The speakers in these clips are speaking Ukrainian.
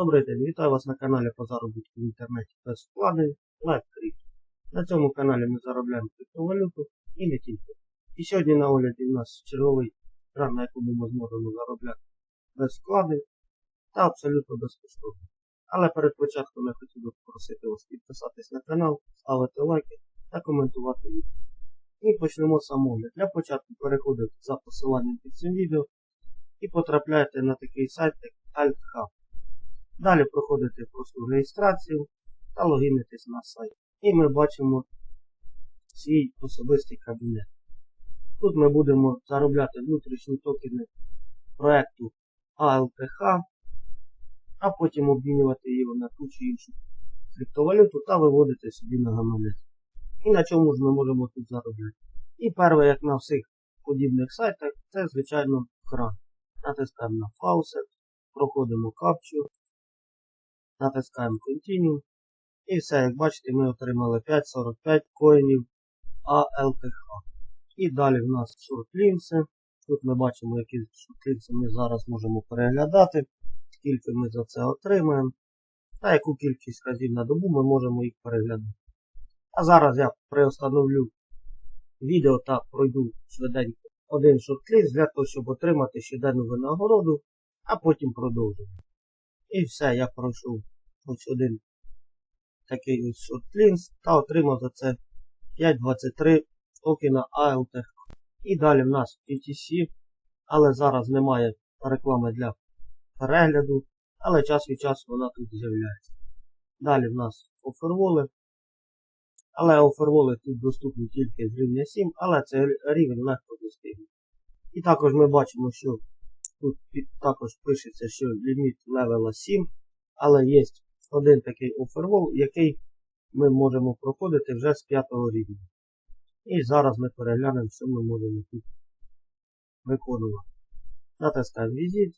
Добрий день, вітаю вас на каналі по заробітку в інтернеті без вкладень LiveCrypto. На цьому каналі ми заробляємо криптовалюту і не тільки. І сьогодні на огляді в нас черговий гран, на якому ми зможемо заробляти без вкладень та абсолютно безкоштовно. Але перед початком я хотів би попросити вас підписатись на канал, ставити лайки та коментувати відео. І почнемо сам огляд. Для початку переходите за посиланням під цим відео і потрапляєте на такий сайт, як AltHub. Далі проходите просту реєстрацію та логінитесь на сайт. І ми бачимо свій особистий кабінет. Тут ми будемо заробляти внутрішні токени проекту ALTH, а потім обмінювати його на ту чи іншу криптовалюту та виводити собі на гаманець. І на чому ж ми можемо тут заробляти? І перше, як на всіх подібних сайтах, це, звичайно, кран. Натискаємо на Faucet, проходимо капчу, натискаємо Continue. І все, як бачите, ми отримали 5,45 коїнів ALTH. І далі в нас шортлінси. Тут ми бачимо, які шортлінси ми зараз можемо переглядати, скільки ми за це отримаємо. Та яку кількість разів на добу ми можемо їх переглядати. А зараз я приостановлю відео та пройду швиденько один шортліст для того, щоб отримати щоденну винагороду, а потім продовжимо. І все, я пройшов ось один такий ось шортлінс та отримав за це 5.23 токена ALT. І далі в нас PTC, але зараз немає реклами для перегляду, але час від часу вона тут з'являється. Далі в нас оферволи. Але оферволи тут доступні тільки з рівня 7, але це рівень легко достигнути. І також ми бачимо, що тут також пишеться, що ліміт левела 7, але є один такий офервол, який ми можемо проходити вже з 5 рівня. І зараз ми переглянемо, що ми можемо тут виконувати. Натискаємо візит.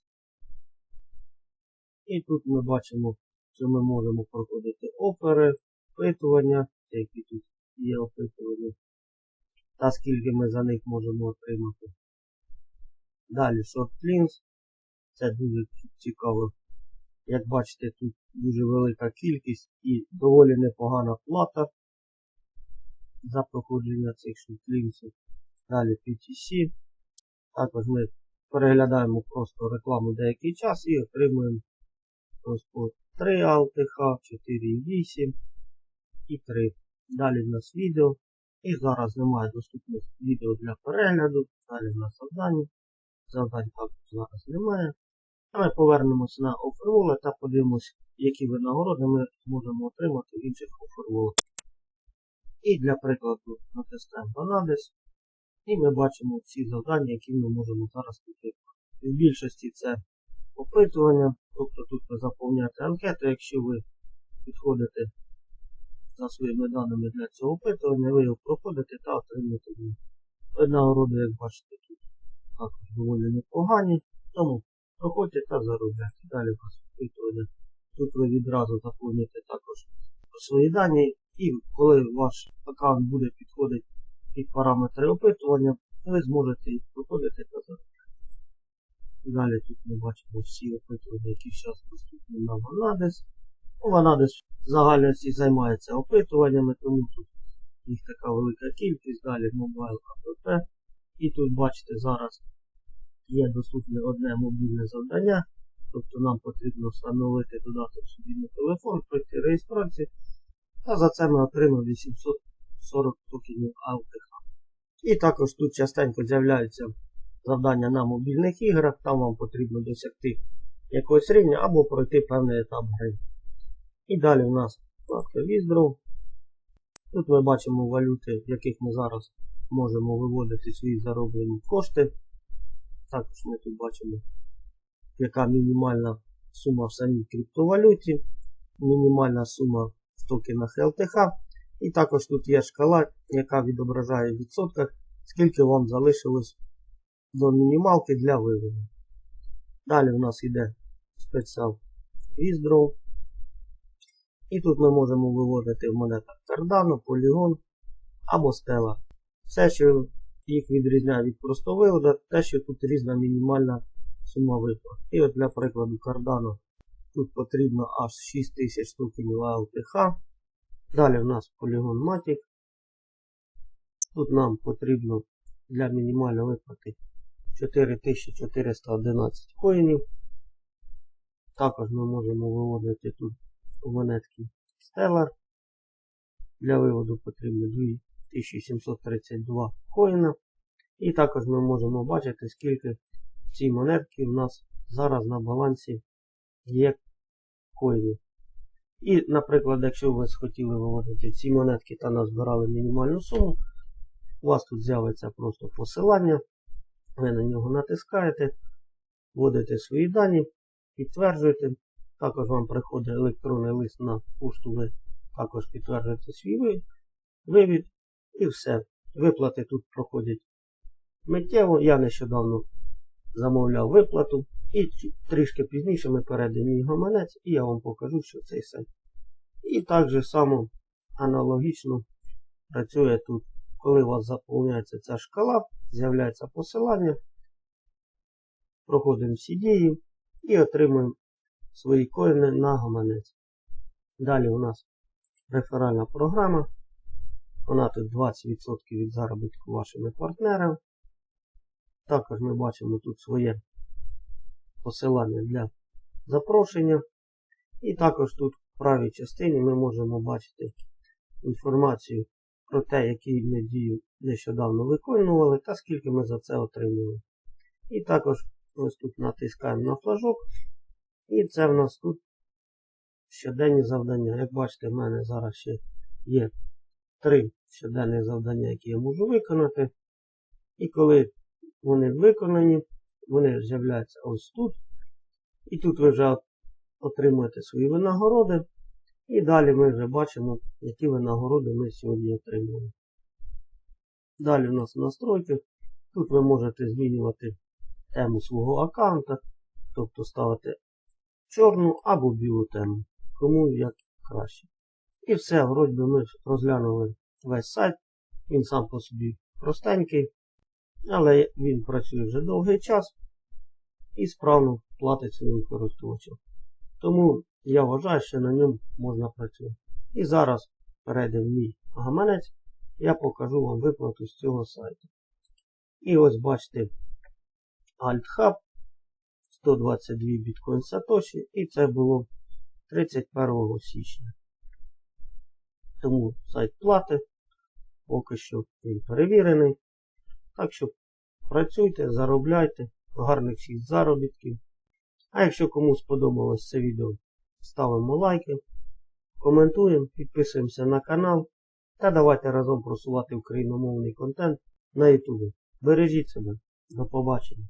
І тут ми бачимо, що ми можемо проходити офери, опитування, які тут є опитування, та скільки ми за них можемо отримати. Далі шортлінс. Це дуже цікаво. Як бачите, тут дуже велика кількість і доволі непогана плата за проходження цих шортлінсів. Далі PTC. Також ми переглядаємо просто рекламу деякий час і отримуємо просто 3 ALTH, 4,8 і 3. Далі в нас відео. І зараз немає доступних відео для перегляду. Далі в нас завдання. Завдань також зараз немає. Ми повернемося на оферволи та подивимося, які винагороди ми можемо отримати в інших оферволах. І для прикладу натискаємо Банадес. І ми бачимо всі завдання, які ми можемо зараз підтримати. В більшості це опитування, тобто тут ви заповняєте анкету, якщо ви підходите за своїми даними для цього опитування, ви його проходите та отримуєте винагороди, як бачите, тут також доволі непогані. Тому проходьте та заробляйте. Далі вас опитування. Тут ви відразу заповнюєте також свої дані. І коли ваш аккаунт буде підходити під параметри опитування, ви зможете їх проходити та заробляти. Далі тут ми бачимо всі опитування, які зараз доступні на Ванадес. Ванадес в загальності займається опитуваннями, тому тут їх така велика кількість. Далі Mobile App. І тут бачите, зараз є доступне одне мобільне завдання. Тобто нам потрібно встановити додаток собі на телефон, пройти реєстрацію. Та за це ми отримали 840 токенів ALTH. І також тут частенько з'являються завдання на мобільних іграх. Там вам потрібно досягти якогось рівня або пройти певний етап гри. І далі у нас вкладка Withdraw. Тут ми бачимо валюти, в яких ми зараз можемо виводити свої зароблені кошти. Також ми тут бачимо, яка мінімальна сума в самій криптовалюті, мінімальна сума в токенах LTH. І також тут є шкала, яка відображає в відсотках, скільки вам залишилось до мінімалки для виводу. Далі у нас йде спеціал Withdraw. І тут ми можемо виводити в монетах Cardano, Polygon або Stella. Все, що їх відрізняє від простого виводу, те, що тут різна мінімальна сума виплат. І от для прикладу Cardano Тут потрібно аж 6000 токенів ALTH. Далі в нас полігон Matic. Тут нам потрібно для мінімальної виплати 4411 коїнів. Також ми можемо виводити тут монетки Stellar. Для виводу потрібно 2732 коїна. І також ми можемо бачити, скільки ці монетки в нас зараз на балансі є коїнів. І, наприклад, якщо ви схотіли виводити ці монетки та назбирали мінімальну суму, у вас тут з'явиться просто посилання. Ви на нього натискаєте, вводите свої дані, підтверджуєте. Також вам приходить електронний лист на пошту, ви також підтверджуєте свій вивід і все. Виплати тут проходять миттєво. Я нещодавно замовляв виплату. І трішки пізніше ми перейдемо мій гаманець і я вам покажу, що цей сайт. І так же само аналогічно працює тут. Коли у вас заповняється ця шкала, з'являється посилання, проходимо всі дії і отримуємо свої коїни на гаманець. Далі у нас реферальна програма. Вона 20% від заробітку вашими партнерами. Також ми бачимо тут своє посилання для запрошення. І також тут в правій частині ми можемо бачити інформацію про те, які ми дії нещодавно виконували та скільки ми за це отримали. І також ось тут натискаємо на флажок. І це в нас тут щоденні завдання. Як бачите, в мене зараз ще є три щоденні завдання, які я можу виконати. І коли вони виконані, вони з'являються ось тут. І тут ви вже отримуєте свої винагороди. І далі ми вже бачимо, які винагороди ми сьогодні отримали. Далі у нас настройки. Тут ви можете змінювати тему свого аккаунта, тобто ставити чорну або білу тему. Кому як краще. І все, вроді ми розглянули весь сайт. Він сам по собі простенький, але він працює вже довгий час і справно платить своїм користувачам. Тому я вважаю, що на ньому можна працювати. І зараз перейдемо в мій гаманець, я покажу вам виплату з цього сайту. І ось бачите AltHub 122 біткоін Satoshi і це було 31 січня. Тому сайт плати, поки що він перевірений. Так що працюйте, заробляйте, гарних всіх заробітків. А якщо кому сподобалось це відео, ставимо лайки, коментуємо, підписуємося на канал та давайте разом просувати україномовний контент на YouTube. Бережіть себе. До побачення.